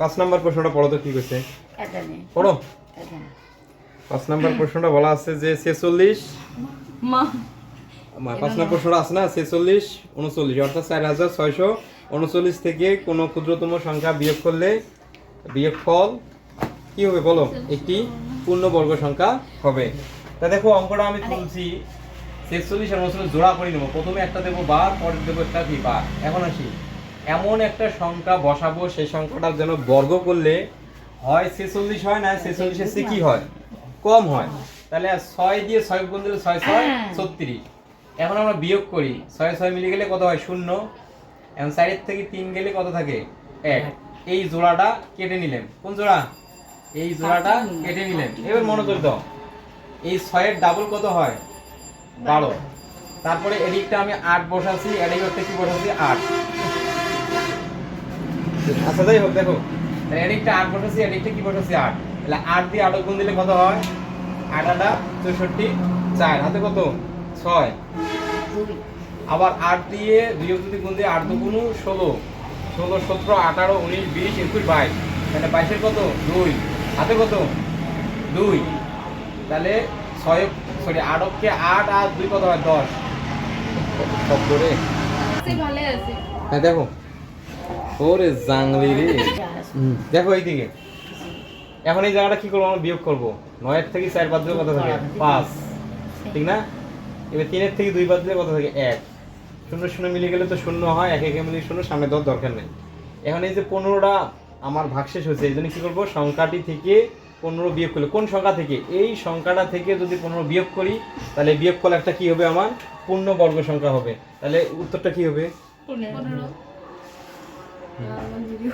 পাঁচ নাম্বার প্রশ্নটা পড়ো তো কি কইছে? পড়ো। পাঁচ নাম্বার প্রশ্নটা বলা আছে যে ছেচল্লিশ মা। পাঁচ নম্বর প্রশ্নটা আছে না? ছেচল্লিশ উনচল্লিশ অর্থাৎ চার হাজার ছয়শো উনচল্লিশ থেকে কোনো ক্ষুদ্রতম সংখ্যা বিয়োগ করলে বিয়োগফল কি হবে বলো? একটি পূর্ণবর্গ সংখ্যা হবে। তা দেখো অঙ্কটা আমি তুলছি। ছেচল্লিশ আর উনচল্লিশ জোড়া করে নেব। প্রথমে একটা দেবো বার পরে দেবো একটা কি বার এখন আসি। এমন একটা সংখ্যা বসাবো সেই সংখ্যাটা যেন বর্গ করলে হয় ছেচল্লিশ হয় না ছেচল্লিশের চেয়ে কি হয়? কম হয়। তাহলে ছয় দিয়ে ছয় গুণ দিলে ছয় ছয় হ্যাঁ। ছত্রিশ। এখন আমরা বিয়োগ করি। ছয় ছয় মিলে গেলে কত হয়? শূন্য। এখন চারের থেকে তিন গেলে কত থাকে? এক। এই জোড়াটা কেটে নিলেন। কোন জোড়া? এই জোড়াটা কেটে নিলেন। এবার মনোযোগ দাও। এই ছয়ের ডাবল কত হয়? বারো। তারপরে এদিকটা আমি আট বসাচ্ছি এদিক কি বসাচ্ছি? আট। আচ্ছা যাই হোক দেখো। তাহলে এদিকটা আট বসাচ্ছি এদিকটা কি বসাচ্ছি? আট। তাহলে আট দিয়ে আট গুণ দিলে কত হয়? আট আটা চৌষট্টি চার। হাতে কত? ছয়। আবার আট দিয়ে দুই যদি গুণ দিয়ে আট দুগুণ ষোলো। ষোলো সতেরো আঠারো উনিশ বিশ একুশ বাইশ। তাহলে বাইশের কত? দুই। হাতে কত? দুই। তাহলে ছয় সরি আটকে আট আর দুই কত হয়? দশ। সব করে হ্যাঁ দেখো। ওরে জাংলি রে। দেখো এইদিকে। এখন এই জায়গাটা কি করব? আমরা বিয়োগ করব। নয়ের থেকে চার বাদ দিলে কত থাকে? পাঁচ। ঠিক না? এবার তিনের থেকে দুই বাদ দিলে কত থাকে? এক। শূন্য শূন্য মিলে গেলে তো শূন্য হয়। এক একে মিলে শূন্য সামনে দেওয়ার দরকার নেই। এখন এই যে পনেরোটা আমার ভাগশেষ হয়েছে এই জন্য কি করব? সংখ্যাটি থেকে পনেরো বিয়োগ করলে কোন সংখ্যা থেকে? এই সংখ্যাটা থেকে যদি পনেরো বিয়োগ করি তাহলে বিয়োগ করলে একটা কি হবে আমার? পূর্ণ বর্গ সংখ্যা হবে। তাহলে উত্তরটা কি হবে? পনেরো। на мандрів'ю.